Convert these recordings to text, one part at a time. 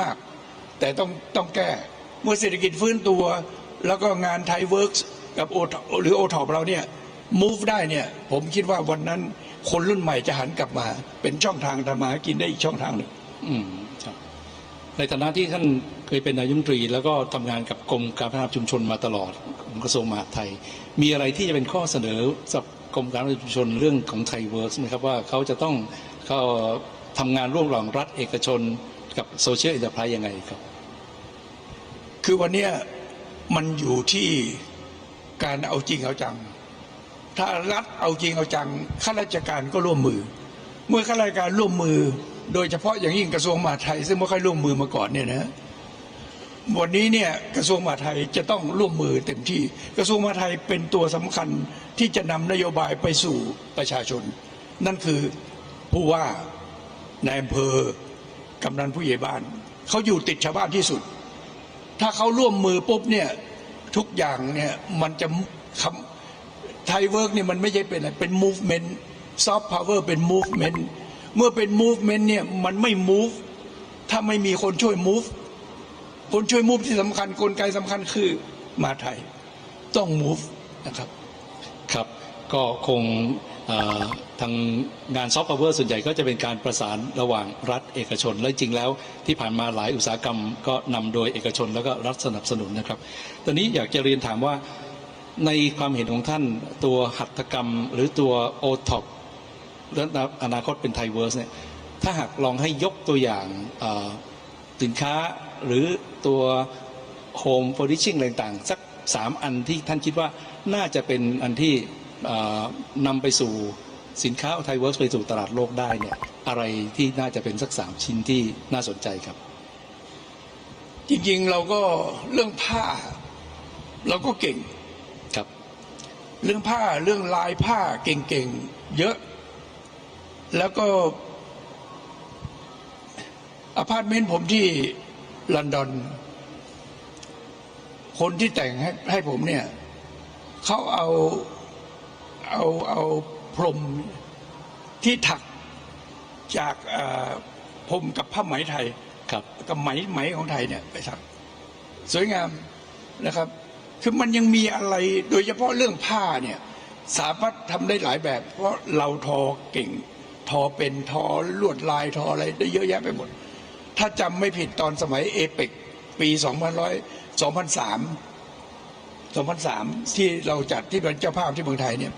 มาก แต่ต้องต้องแก้ เมื่อเศรษฐกิจฟื้นตัว แล้วก็งานไทยเวิร์กกับโอหรือโอทอปเราเนี่ย move ได้เนี่ย ผมคิดว่าวันนั้นคนรุ่นใหม่จะหันกลับมา เป็นช่องทางทำมาหากินได้อีกช่องทางหนึ่งอืมครับในฐานะที่ท่านเคยเป็นนายมนตรี แล้วก็ทำงานกับกรมการพัฒนาชุมชนมาตลอดของกระทรวงมหาดไทย มีอะไรที่จะเป็นข้อเสนอสับกรมการพัฒนาชุมชนเรื่องของไทยเวิร์กไหมครับว่าเขาจะต้องเขาทำงานร่วมระหว่างรัฐเอกชน กับโซเชียลอินเตอร์ไพรส์ยังไงครับ คือวันนี้มันอยู่ที่การเอาจริงเอาจัง ถ้ารัฐเอาจริงเอาจังข้าราชการก็ร่วมมือ เมื่อข้าราชการร่วมมือ โดยเฉพาะอย่างยิ่งกระทรวงมหาดไทย ซึ่งไม่ค่อยร่วมมือมาก่อนเนี่ยนะวันนี้เนี่ยกระทรวงมหาดไทยจะต้องร่วมมือเต็มที่ กระทรวงมหาดไทยเป็นตัวสำคัญที่จะนำนโยบายไปสู่ประชาชน นั่นคือผู้ว่านายอำเภอ กำนันผู้ใหญ่บ้าน เขาอยู่ติดชาวบ้านที่สุด ถ้าเขาร่วมมือปุ๊บเนี่ยทุกอย่างเนี่ยมันจะคำไทยเวิร์กเนี่ยมันไม่ใช่เป็นอะไร เป็น movement soft power เป็น movement เมื่อเป็น movement เนี่ยมันไม่ move ถ้าไม่มีคนช่วย move คนช่วย move ที่สำคัญกลไกสำคัญคือมาไทยต้อง move นะครับ ครับ ก็คง ทางงานซอฟต์พาวเวอร์ส่วนใหญ่ก็จะเป็นการประสานระหว่างรัฐเอกชน และจริงแล้วที่ผ่านมาหลายอุตสาหกรรมก็นำโดยเอกชนแล้วก็รัฐสนับสนุนนะครับ ตอนนี้อยากจะเรียนถามว่าในความเห็นของท่านตัวหัตถกรรม หรือตัวโอท็อปและอนาคตเป็นไทยเวิร์สเนี่ยถ้าหากลองให้ยกตัวอย่างสินค้าหรือตัวโฮม f อ r ิชชิ่งต่างๆ สักสามอันที่ท่านคิดว่าน่าจะเป็นอันที่ นำไปสู่สินค้าไทยเวิร์สไปสู่ตลาดโลกได้เนี่ยอะไรที่น่าจะเป็นสักสามชิ้นที่น่าสนใจครับ จริงๆเราก็เรื่องผ้า เราก็เก่งครับ เรื่องผ้าเรื่องลายผ้าเก่งๆเยอะ แล้วก็อพาร์ตเมนต์ผมที่ลอนดอน คนที่แต่งให้ให้ผมเนี่ยเขาเอา เอาเอาพรมที่ถักจากเอ่อพรมกับผ้าไหมไทยครับกับไหมไหมของไทยเนี่ยไปทำสวยงามนะครับ คือมันยังมีอะไรโดยเฉพาะเรื่องผ้าเนี่ยสามารถทำได้หลายแบบ เพราะเราทอเก่ง ทอเป็นทอลวดลายทออะไรได้เยอะแยะไปหมด ถ้าจำไม่ผิดตอนสมัยเอเปกปี2100 2003 2003 ที่เราจัดที่เป็นเจ้าภาพที่เมืองไทยเนี่ย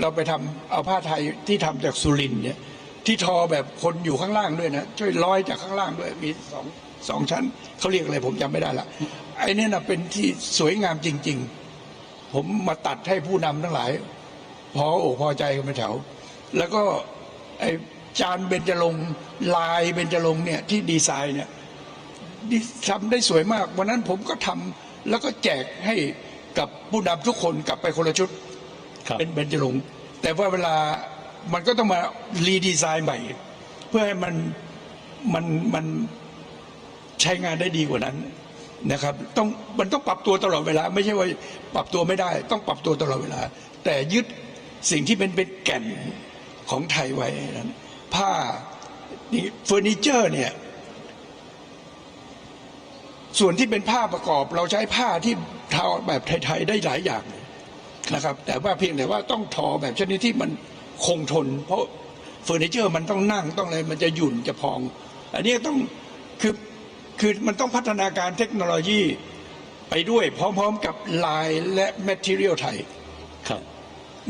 เราไปทำเอาผ้าไทยที่ทำจากสุรินเนี่ยที่ทอแบบคนอยู่ข้างล่างด้วยนะช่วยร้อยจากข้างล่างด้วยมีสองสองชั้นเขาเรียกอะไรผมจำไม่ได้ละไอ้นี่นะเป็นที่สวยงามจริง ๆ ผมมาตัดให้ผู้นำทั้งหลาย พออกพอใจกันไปแถว แล้วก็ไอ้จานเบญจรงลายเบญจรงเนี่ยที่ดีไซน์เนี่ยทำได้สวยมาก วันนั้นผมก็ทำ แล้วก็แจกให้กับผู้นำทุกคนกลับไปคนละชุดครับ เป็นเบญจรงค์แต่ว่าเวลามันก็ต้องมารีดีไซน์ใหม่ เพื่อให้มันมันมันใช้งานได้ดีกว่านั้นนะครับต้องมันต้องปรับตัวตลอดเวลา ไม่ใช่ว่าปรับตัวไม่ได้ ต้องปรับตัวตลอดเวลา แต่ยึดสิ่งที่เป็นเป็นแก่นของไทยไว้นั้นผ้านี่เฟอร์นิเจอร์เนี่ย ส่วนที่เป็นผ้าประกอบเราใช้ผ้าที่ทอแบบไทยๆได้หลายอย่างนะครับ แต่ว่าเพียงแต่ว่าต้องทอแบบชนิดที่มันคงทน เพราะเฟอร์นิเจอร์มันต้องนั่งต้องอะไรมันจะหยุ่นจะพอง อันนี้ต้องคือคือมันต้องพัฒนาการเทคโนโลยีไปด้วยพร้อมๆกับลายและแมทเทียลไทยครับ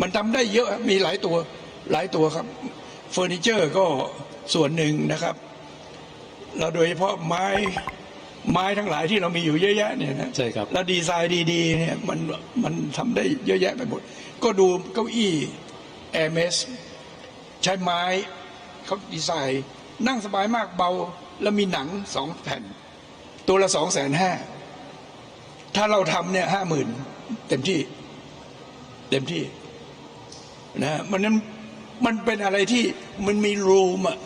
มันทำได้เยอะมีหลายตัวหลายตัวครับเฟอร์นิเจอร์ก็ส่วนหนึ่งนะครับแล้วโดยเฉพาะไม้ ไม้ทั้งหลายที่เรามีอยู่เยอะแยะเนี่ยนะใช่ครับแล้วดีไซน์ดีๆเนี่ยมันมันทำได้เยอะแยะไปหมด ก็ดูเก้าอี้แอร์เมสใช้ไม้เขาดีไซน์ นั่งสบายมากเบา แล้วมีหนังสองแผ่น ตัวละสองแสนห้าถ้าเราทำเนี่ยห้าหมื่นเต็มที่ เต็มที่นะมันนั้นมันเป็นอะไรที่มันมีรูมอะ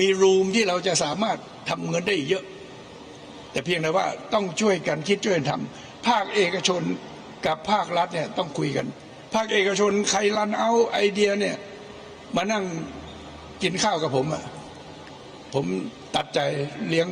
มีรูมที่เราจะสามารถทำเงินได้เยอะ แต่เพียงแต่ว่าต้องช่วยกันคิดช่วยกันทำภาคเอกชนกับภาครัฐเนี่ยต้องคุยกัน ภาคเอกชนใครรันเอาไอเดียเนี่ยมานั่งกินข้าวกับผมอะผมตัดใจเลี้ยง